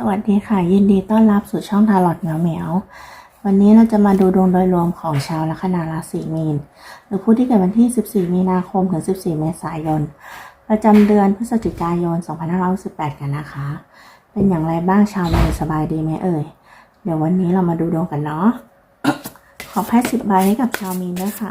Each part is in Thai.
สวัสดีค่ะ ยินดีต้อนรับสู่ช่องทาร์ลอตเหมียวเหมียววันนี้เราจะมาดูดวงโดยรวมของชาวลัคนาราศีมีน หรือผู้ที่เกิดวันที่ 14 มีนาคมถึง 14 เมษายน ประจำเดือนพฤศจิกายน 2568 กันนะคะ เป็นอย่างไรบ้างชาวมีนสบายดีไหมเอ่ย เดี๋ยววันนี้เรามาดูดวงกันเนาะ ขอแพ้10ใบให้กับชาวมีนด้วยค่ะ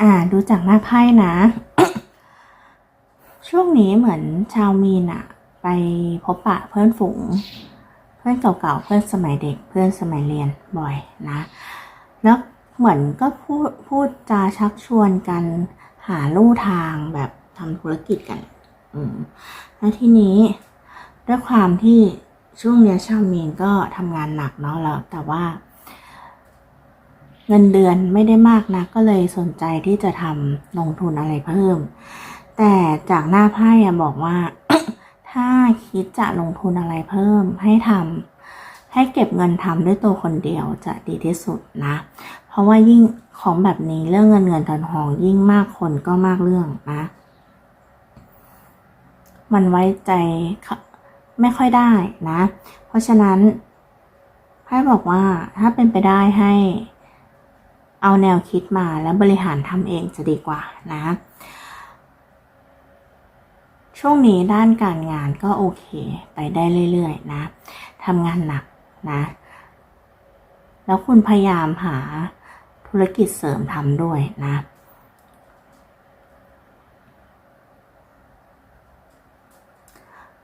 อ่า ดูจากหน้าไพ่นะ ช่วงนี้เหมือนชาวมีนอะไปพบปะเพื่อนฝูง เพื่อนเก่าๆ เพื่อนสมัยเด็ก เพื่อนสมัยเรียนบ่อยนะ แล้วเหมือนก็พูดพูดจาชักชวนกันหาลู่ทางแบบทำธุรกิจกัน อืม แล้วทีนี้ด้วยความที่ช่วงเนี้ยชาวมีนก็ทำงานหนักเนาะแล้วแต่ว่า เงินเดือนไม่ได้มากนะก็เลยสนใจที่จะทำลงทุนอะไรเพิ่ม แต่จากหน้าไพ่อะบอกว่า ถ้าคิดจะลงทุนอะไรเพิ่มให้ทำให้เก็บเงินทำด้วยตัวคนเดียวจะดีที่สุดนะ เพราะว่ายิ่งของแบบนี้เรื่องเงินเงินทองทองยิ่งมากคนก็มากเรื่องนะมันไว้ใจไม่ค่อยได้นะ เพราะฉะนั้นไพ่บอกว่าถ้าเป็นไปได้ให้ เอาแนวคิดมาแล้วบริหารทำเองจะดีกว่านะ ช่วงนี้ด้านการงานก็โอเคไปได้เรื่อยๆนะทำงานหนักนะ แล้วคุณพยายามหาธุรกิจเสริมทำด้วยนะ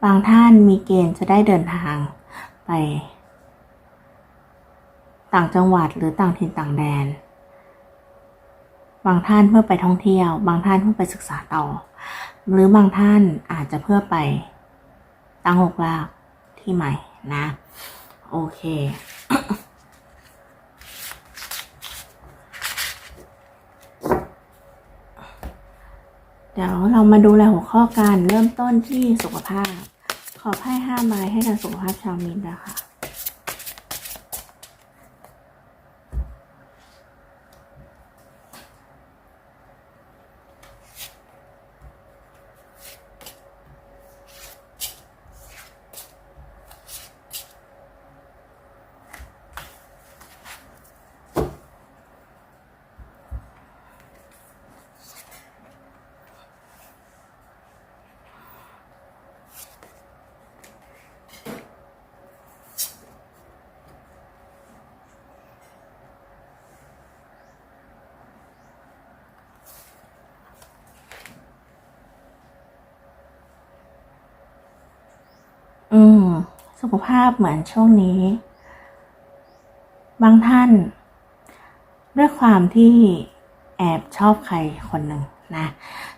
บางท่านมีเกณฑ์จะได้เดินทางไป ต่างจังหวัดหรือต่างถิ่นต่างแดน บางท่านเพื่อไปท่องเที่ยว บางท่านเพื่อไปศึกษาต่อ หรือบางท่านอาจจะเพื่อไปตั้งหกลากที่ใหม่นะ โอเค เดี๋ยวเรามาดูรายหัวข้อกันเริ่มต้นที่สุขภาพ ขอไพ่ห้าใบให้กับสุขภาพชาวมีนนะคะ อืม สุขภาพเหมือนช่วงนี้ บางท่าน ด้วยความที่แอบชอบใครคนหนึ่งนะ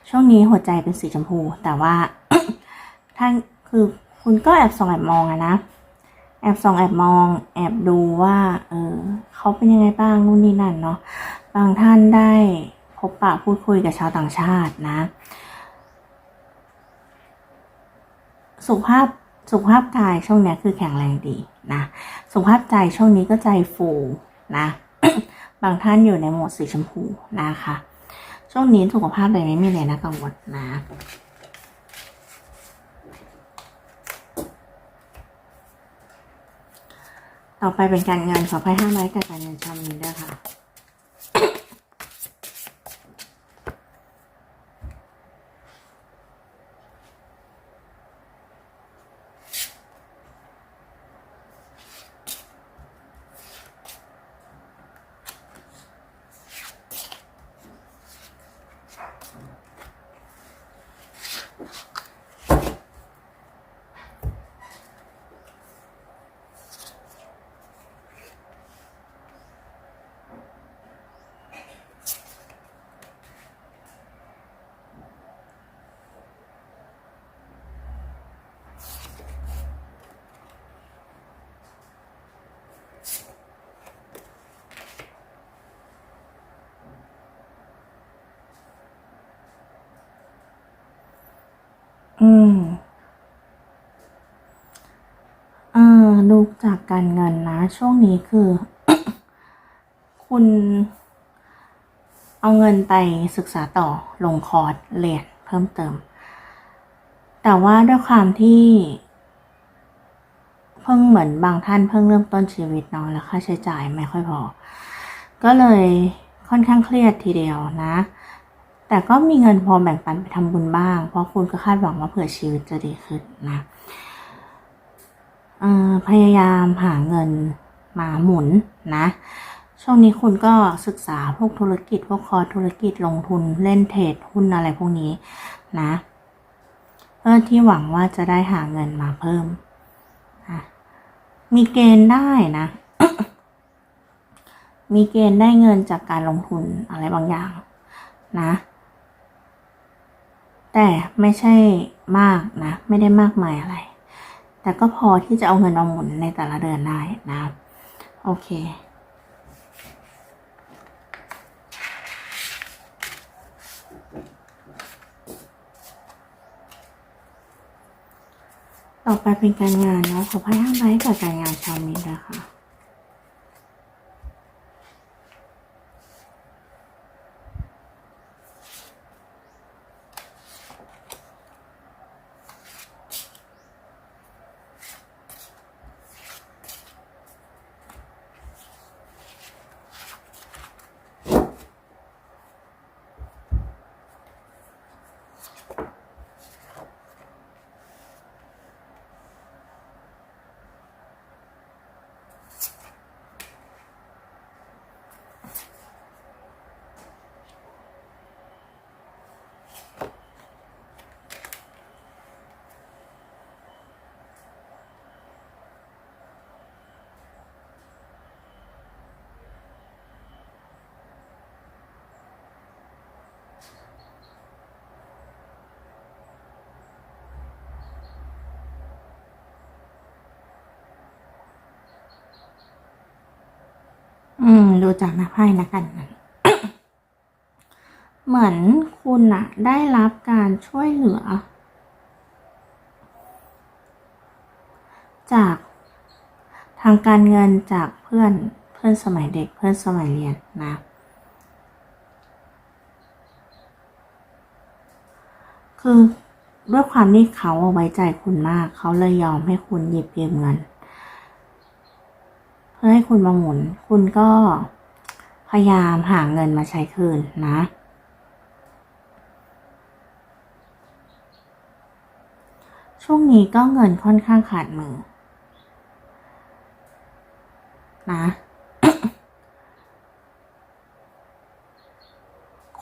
ช่วงนี้หัวใจเป็นสีชมพู แต่ว่าท่านคือคุณก็แอบส่องแอบมองอะนะ แอบส่องแอบมอง แอบดูว่า เออเขาเป็นยังไงบ้างนู่นนี่นั่นเนาะ บางท่านได้พบปะพูดคุยกับชาวต่างชาตินะ สุขภาพ สุขภาพกายช่วงนี้คือแข็งแรงดีนะสุขภาพใจช่วงนี้ก็ใจฟูนะ บางท่านอยู่ในโหมดสีชมพูนะคะ ช่วงนี้สุขภาพเลยไม่มีเลยนะกังวลนะต่อไปเป็นการงานขอไพ่ห้าไม้กับการเงินชาวมีนด้วยค่ะ อืมเอ่อดูจากการเงินนะ ช่วงนี้คือ คุณเอาเงินไปศึกษาต่อลงคอร์สเรียนเพิ่มเติม แต่ว่าด้วยความที่เพิ่งเหมือนบางท่านเพิ่งเริ่มต้นชีวิตเนาะแล้วค่าใช้จ่ายไม่ค่อยพอ ก็เลยค่อนข้างเครียดทีเดียวนะ แต่ก็มีเงินพอแบ่งปันไปทำบุญบ้าง เพราะคุณก็คาดหวังว่าเผื่อชีวิตจะดีขึ้นนะพยายามหาเงินมาหมุนนะ ช่วงนี้คุณก็ศึกษาพวกธุรกิจ พวกคอร์ธุรกิจลงทุนเล่นเทรดหุ้นอะไรพวกนี้นะเพื่อที่หวังว่าจะได้หาเงินมาเพิ่มนะมีเกณฑ์ได้นะ มีเกณฑ์ได้เงินจากการลงทุนอะไรบางอย่างนะ แต่ไม่ใช่มากนะ ไม่ได้มากมายอะไร แต่ก็พอที่จะเอาเงินมาหมุนในแต่ละเดือนได้นะ โอเคต่อไปเป็นการงานเนาะขอพายห้าไม้กับการงานชาวมีนนะคะ อืมดูจากหน้าไพ่นะกัน เหมือนคุณอะได้รับการช่วยเหลือ จากทางการเงินจากเพื่อนเพื่อนสมัยเด็กเพื่อนสมัยเรียนนะคือด้วยความที่เขาไว้ใจคุณมาก เขาเลยยอมให้คุณหยิบยืมเงิน เพื่อให้คุณมาหมุน คุณก็พยายามหาเงินมาใช้คืนนะ ช่วงนี้ก็เงินค่อนข้างขาดมือ นะ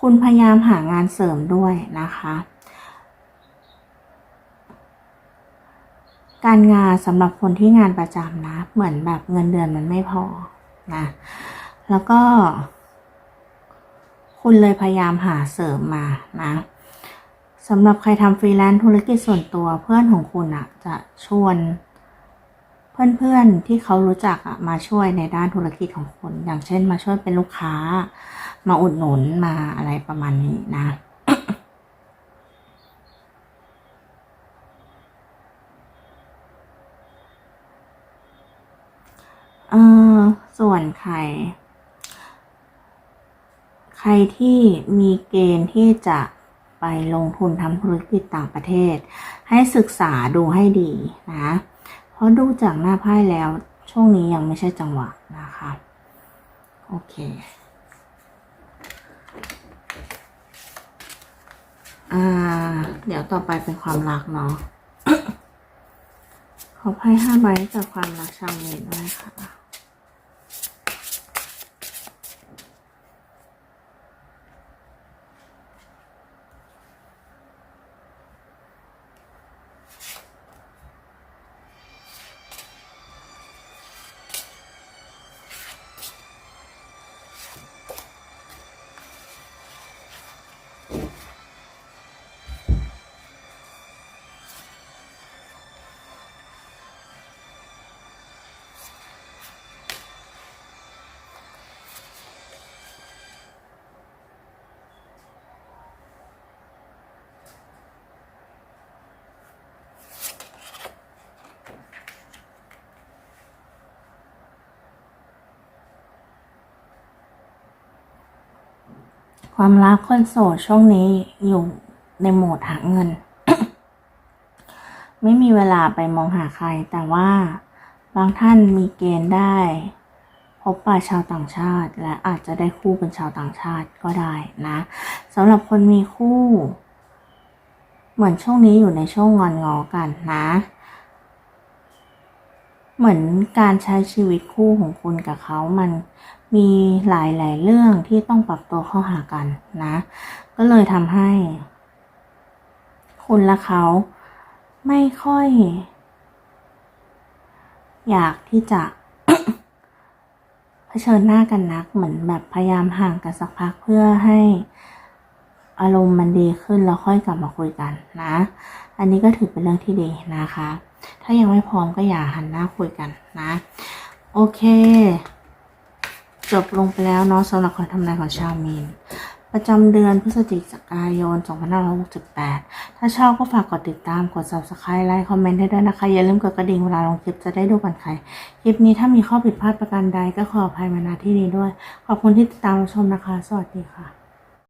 คุณพยายามหางานเสริมด้วยนะคะ การงานสำหรับคนที่งานประจำนะ เหมือนแบบเงินเดือนมันไม่พอนะ แล้วก็ คุณเลยพยายามหาเสริมมานะสำหรับใครทำฟรีแลนซ์ธุรกิจส่วนตัวเพื่อนของคุณอะจะชวนเพื่อนๆที่เขารู้จักอะมาช่วยในด้านธุรกิจของคุณ อย่างเช่นมาช่วยเป็นลูกค้า มาอุดหนุนมาอะไรประมาณนี้นะ เออส่วนใคร ใครที่มีเกณฑ์ที่จะไปลงทุนทำธุรกิจต่างประเทศ ให้ศึกษาดูให้ดีนะ เพราะดูจากหน้าไพ่แล้วช่วงนี้ยังไม่ใช่จังหวะนะคะ โอเคอ่า เดี๋ยวต่อไปเป็นความรักเนาะขอไพ่ห้าใบให้กับความรักชาวเมษด้วยค่ะ ความรักคนโสดช่วงนี้อยู่ในโหมดหาเงิน ไม่มีเวลาไปมองหาใคร แต่ว่าบางท่านมีเกณฑ์ได้ พบปะชาวต่างชาติ และอาจจะได้คู่เป็นชาวต่างชาติก็ได้นะสำหรับคนมีคู่ เหมือนช่วงนี้อยู่ในช่วงงอนงอกันนะ เหมือนการใช้ชีวิตคู่ของคุณกับเขามัน มีหลายๆเรื่องที่ต้องปรับตัวเข้าหากันนะ ก็เลยทำให้ คุณและเขาไม่ค่อย อยากที่จะเผชิญหน้ากันนักเหมือนแบบพยายามห่างกันสักพักเพื่อให้อารมณ์มันดีขึ้นแล้วค่อยกลับมาคุยกันนะ อันนี้ก็ถือเป็นเรื่องที่ดีนะคะ ถ้ายังไม่พร้อมก็อย่าหันหน้าคุยกันนะ โอเค จบลงไปแล้วเนาะสำหรับคำทำนายของชาวมีน ประจำเดือนพฤศจิกายน 2568 ถ้าชอบก็ฝากกดติดตามกด subscribe ไลค์คอมเมนต์ให้ด้วยนะคะ อย่าลืมกดกระดิ่งเวลาลงคลิปจะได้ดูก่อนใคร คลิปนี้ถ้ามีข้อผิดพลาดประการใดก็ขออภัยมาณที่นี้ด้วย ขอบคุณที่ติดตามชมนะคะ สวัสดีค่ะ